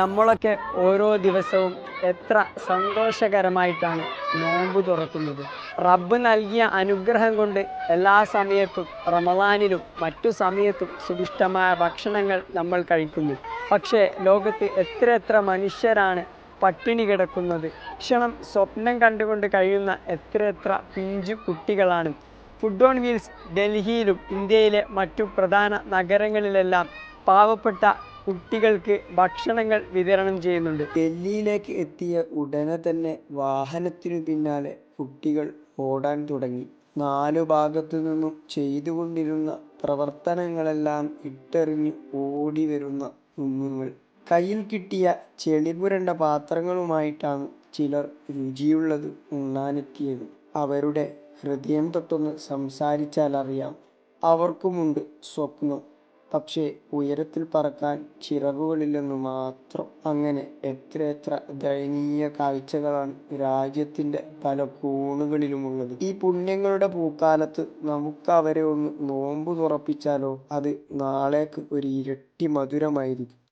നമ്മളൊക്കെ ഓരോ ദിവസവും എത്ര സന്തോഷകരമായിട്ടാണ് നോമ്പ് തുറക്കുന്നത്. റബ്ബ് നൽകിയ അനുഗ്രഹം കൊണ്ട് എല്ലാ സമയത്തും റമദാനിലും മറ്റു സമയത്തും സുഭിഷ്ടമായ ഭക്ഷണങ്ങൾ നമ്മൾ കഴിക്കുന്നു. പക്ഷേ ലോകത്ത് എത്ര എത്ര മനുഷ്യരാണ് പട്ടിണി കിടക്കുന്നത്. ഭക്ഷണം സ്വപ്നം കണ്ടുകൊണ്ട് കഴിയുന്ന എത്ര എത്ര പിഞ്ചു കുട്ടികളാണ്. ഫുഡ് ഓൺ വീൽസ് ഡൽഹിയിലും ഇന്ത്യയിലെ മറ്റു പ്രധാന നഗരങ്ങളിലെല്ലാം പാവപ്പെട്ട കുട്ടികൾക്ക് ഭക്ഷണങ്ങൾ വിതരണം ചെയ്യുന്നുണ്ട്. ഡൽഹിയിലേക്ക് എത്തിയ ഉടനെ തന്നെ വാഹനത്തിനു പിന്നാലെ കുട്ടികൾ ഓടാൻ തുടങ്ങി. നാലു ഭാഗത്തു നിന്നും ചെയ്തുകൊണ്ടിരുന്ന പ്രവർത്തനങ്ങളെല്ലാം ഇട്ടെറിഞ്ഞ് ഓടി വരുന്ന കുഞ്ഞുങ്ങൾ. കയ്യിൽ കിട്ടിയ ചെളിപുരണ്ട പാത്രങ്ങളുമായിട്ടാണ് ചിലർ രുചിയുള്ളത് ഉണ്ണാനെത്തിയത്. അവരുടെ ഹൃദയം തൊട്ടൊന്ന് സംസാരിച്ചാലറിയാം. അവർക്കുമുണ്ട് സ്വപ്നം. പക്ഷേ ഉയരത്തിൽ പറക്കാൻ ചിറകുകളില്ലെന്ന് മാത്രം അങ്ങനെ എത്രയെത്ര ദയനീയ കാഴ്ചകളാണ് രാജ്യത്തിന്റെ പല കോണുകളിലുമുള്ളത്. ഈ പുണ്യങ്ങളുടെ പൂക്കാലത്ത് നമുക്ക് അവരെ ഒന്ന് നോമ്പ് തുറപ്പിച്ചാലോ അത് നാളേക്ക് ഒരു ഇരട്ടി മധുരമായിരിക്കും.